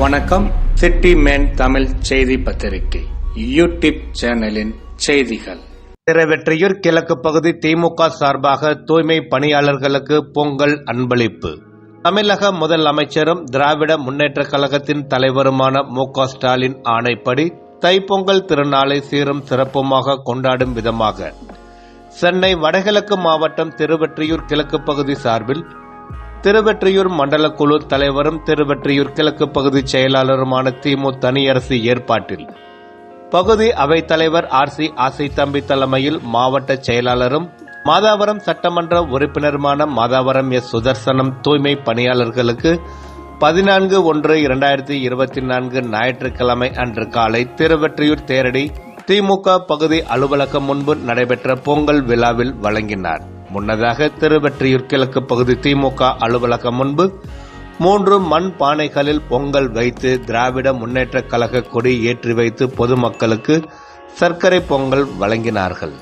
வணக்கம். City man Tamil செய்தி பத்திரிகை. யூடியூப் சேனலின் செய்திகள். திருவெற்றியூர் கிழக்கு பகுதி திமுக சார்பாக தூய்மை பணியாளர்களுக்கு பொங்கல் அன்பளிப்பு. தமிழக முதல் அமைச்சரும் திராவிட முன்னேற்ற கழகத்தின் தலைவருமான மு ஸ்டாலின் ஆணைப்படி தைப்பொங்கல் திருநாளை சீரும் சிறப்புமாக கொண்டாடும் விதமாக. சென்னை வடகிழக்கு மாவட்டம் திருவெற்றியூர் கிழக்கு பகுதி சார்பில் திருவெற்றியூர் மண்டல குழு தலைவரும் திருவெற்றியூர் கிழக்கு பகுதி செயலாளருமான திமு தனியரசு ஏற்பாட்டில். பகுதி அவைத் தலைவர் ஆர் சி ஆசை தம்பி தலைமையில் மாவட்ட செயலாளரும் மாதாவரம் சட்டமன்ற உறுப்பினருமான மாதாவரம் எஸ் சுதர்சனம் தூய்மை பணியாளர்களுக்கு பதினான்கு ஒன்று இரண்டாயிரத்தி இருபத்தி நான்கு ஞாயிற்றுக்கிழமை அன்று காலை திருவெற்றியூர் தேரடி திமுக பகுதி அலுவலகம் முன்பு நடைபெற்ற பொங்கல் விழாவில் வழங்கினார். முன்னதாக திருவெற்றியூர் கிழக்கு பகுதி திமுக அலுவலகம் முன்பு மூன்று மண் பானைகளில் பொங்கல் வைத்து திராவிட முன்னேற்றக் கழக கொடி ஏற்றி வைத்து பொதுமக்களுக்கு சர்க்கரை பொங்கல் வழங்கினார்கள்.